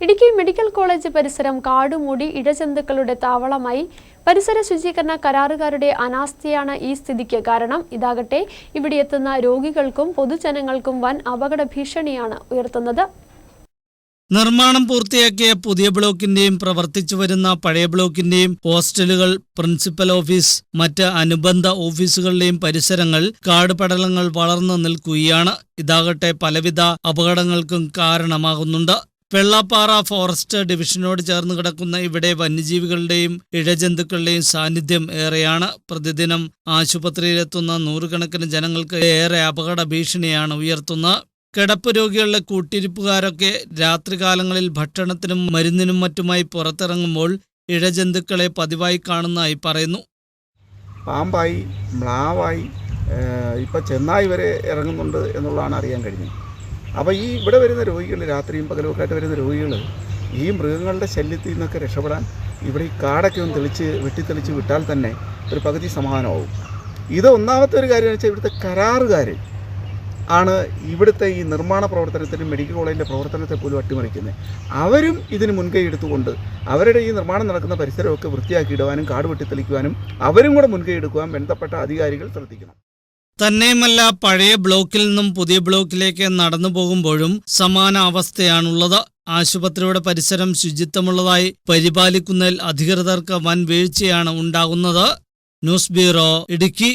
Idukki medical college പരിസരം കാടുമൂടി ഇഴജന്തുക്കളുടെ താവളമായി പരിസര ശുചീകരണ കരാറുകാരുടെ അനാസ്ഥയാണ് ഈ സ്ഥിതിക്ക് കാരണം. ഇതാകട്ടെ ഇവിടെ എത്തുന്ന രോഗികൾക്കും പൊതുജനങ്ങൾക്കും വൻ അപകട ഭീഷണിയാണ് ഉയർത്തുന്നത്. നിർമ്മാണം പൂർത്തിയാക്കിയ പുതിയ ബ്ലോക്കിന്റെയും പ്രവർത്തിച്ചു വരുന്ന പഴയ ബ്ലോക്കിന്റെയും ഹോസ്റ്റലുകൾ പ്രിൻസിപ്പൽ ഓഫീസ് മറ്റ് അനുബന്ധ ഓഫീസുകളുടെയും പരിസരങ്ങൾ കാടുപടലങ്ങൾ വളർന്നു നിൽക്കുകയാണ്. ഇതാകട്ടെ പലവിധ അപകടങ്ങൾക്കും കാരണമാകുന്നുണ്ട്. വെള്ളാപ്പാറ ഫോറസ്റ്റ് ഡിവിഷനോട് ചേർന്ന് കിടക്കുന്ന ഇവിടെ വന്യജീവികളുടെയും ഇഴജന്തുക്കളുടെയും സാന്നിധ്യം ഏറെയാണ്. പ്രതിദിനം ആശുപത്രിയിലെത്തുന്ന നൂറുകണക്കിന് ജനങ്ങൾക്ക് ഏറെ അപകട ഭീഷണിയാണ് ഉയർത്തുന്നത് കിടപ്പ് രോഗികളുടെ കൂട്ടിരിപ്പുകാരൊക്കെ രാത്രികാലങ്ങളിൽ ഭക്ഷണത്തിനും മരുന്നിനും മറ്റുമായി പുറത്തിറങ്ങുമ്പോൾ ഇഴജന്തുക്കളെ പതിവായി കാണുന്നതായി പറയുന്നു. പാമ്പായി മ്ലാവായി ഇപ്പം ചെന്നായി വരെ ഇറങ്ങുന്നുണ്ട് എന്നുള്ളതാണ് അറിയാൻ കഴിഞ്ഞത്. അപ്പോൾ ഈ ഇവിടെ വരുന്ന രോഗികൾ രാത്രിയും പകലും ഒക്കെ ആയിട്ട് വരുന്ന രോഗികൾ ഈ മൃഗങ്ങളുടെ ശല്യത്തിൽ നിന്നൊക്കെ രക്ഷപ്പെടാൻ ഇവിടെ ഈ കാടൊക്കെ ഒന്ന് തെളിച്ച് വെട്ടിത്തെളിച്ച് വിട്ടാൽ തന്നെ ഒരു പകുതി സമാധാനമാവും. ഇത് ഒന്നാമത്തെ ഒരു കാര്യം വെച്ചാൽ ഇവിടുത്തെ കരാറുകാർ ആണ് ഇവിടുത്തെ ഈ നിർമ്മാണ പ്രവർത്തനത്തിനും മെഡിക്കൽ കോളേജിന്റെ പ്രവർത്തനത്തെ പോലും അട്ടിമറിക്കുന്നത്. അവരും ഇതിന് മുൻകൈ എടുത്തുകൊണ്ട് അവരുടെ ഈ നിർമ്മാണം നടക്കുന്ന പരിസരമൊക്കെ വൃത്തിയാക്കിയിടുവാനും കാട് വെട്ടിത്തെളിക്കുവാനും അവരും കൂടെ മുൻകൈ എടുക്കുവാൻ ബന്ധപ്പെട്ട അധികാരികൾ ശ്രദ്ധിക്കണം. തന്നെയുമല്ല പഴയ ബ്ലോക്കിൽ നിന്നും പുതിയ ബ്ലോക്കിലേക്ക് നടന്നു പോകുമ്പോഴും സമാന അവസ്ഥയാണുള്ളത്. ആശുപത്രിയുടെ പരിസരം ശുചിത്വമുള്ളതായി പരിപാലിക്കുന്നതിൽ അധികൃതർക്ക് വൻ വീഴ്ചയാണ് ഉണ്ടാകുന്നത്. News bureau Idukki.